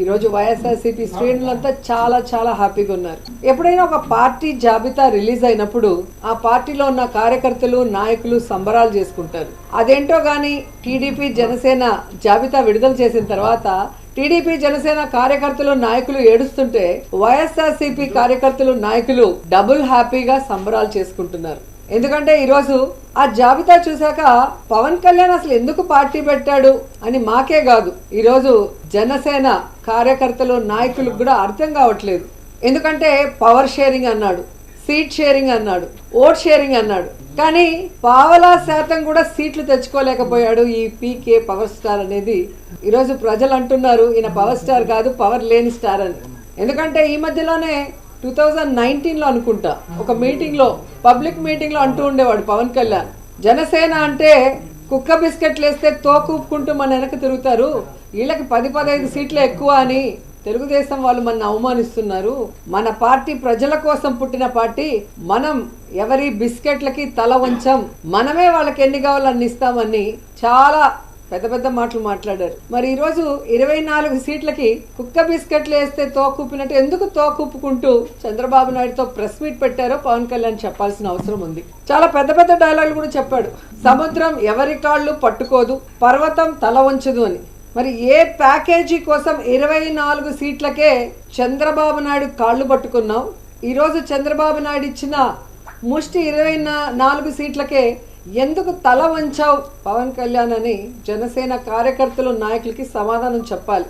ఈ రోజు వైఎస్ఆర్సీపీ శ్రేణులంతా చాలా చాలా హ్యాపీగా ఉన్నారు. ఎప్పుడైనా ఒక పార్టీ జాబితా రిలీజ్ అయినప్పుడు ఆ పార్టీలో ఉన్న కార్యకర్తలు నాయకులు సంబరాలు చేసుకుంటారు. అదేంటో గాని టీడీపీ జనసేన జాబితా విడుదల చేసిన తర్వాత టీడీపీ జనసేన కార్యకర్తలు నాయకులు ఏడుస్తుంటే వైఎస్ఆర్సీపీ కార్యకర్తలు నాయకులు డబుల్ హ్యాపీగా సంబరాలు చేసుకుంటున్నారు. ఎందుకంటే ఈరోజు ఆ జాబితా చూశాక పవన్ కళ్యాణ్ అసలు ఎందుకు పార్టీ పెట్టాడు అని మాకే కాదు. ఈరోజు జనసేన కార్యకర్తలు నాయకులకు కూడా అర్థం కావట్లేదు. ఎందుకంటే పవర్ షేరింగ్ అన్నాడు సీట్ షేరింగ్ అన్నాడు ఓట్ షేరింగ్ అన్నాడు. కానీ పావలా శాతం కూడా సీట్లు తెచ్చుకోలేకపోయాడు ఈ పీకే పవర్ స్టార్ అనేది. ఈరోజు ప్రజలు అంటున్నారు ఈయన పవర్ స్టార్ కాదు పవర్ లేని స్టార్ అని. ఎందుకంటే ఈ మధ్యలోనే టూ థౌజండ్ నైన్టీన్లో అనుకుంటా. ఒక మీటింగ్లో పబ్లిక్ మీటింగ్లో అంటూ ఉండేవాడు పవన్ కళ్యాణ్. జనసేన అంటే కుక్క బిస్కెట్లు వేస్తే తోకూపుకుంటూ మన వెనక తిరుగుతారు. వీళ్ళకి పది పదహైదు సీట్లు ఎక్కువ అని తెలుగుదేశం వాళ్ళు మన అవమానిస్తున్నారు. మన పార్టీ ప్రజల కోసం పుట్టిన పార్టీ. మనం ఎవరి బిస్కెట్లకి తల వంచం. మనమే వాళ్ళకి ఎన్ని కావాలో ఇస్తామని చాలా పెద్ద పెద్ద మాటలు మాట్లాడారు. మరి ఈరోజు ఇరవై నాలుగు సీట్లకి కుక్క బిస్కెట్లు వేస్తే తోకూపినట్టు ఎందుకు తోకూపుకుంటూ చంద్రబాబు నాయుడుతో ప్రెస్ మీట్ పెట్టారో పవన్ కళ్యాణ్ చెప్పాల్సిన అవసరం ఉంది. చాలా పెద్ద పెద్ద డైలాగులు కూడా చెప్పాడు. సముద్రం ఎవరి కాళ్ళు పట్టుకోదు పర్వతం తల వంచదు అని. మరి ఏ ప్యాకేజీ కోసం ఇరవై నాలుగు సీట్లకే చంద్రబాబు నాయుడు కాళ్ళు పట్టుకున్నావు? ఈరోజు చంద్రబాబు నాయుడు ఇచ్చిన ముష్టి ఇరవై నాలుగు సీట్లకే ఎందుకు తల వంచావు పవన్ కళ్యాణ్ అని జనసేన కార్యకర్తలు నాయకులకి సమాధానం చెప్పాలి?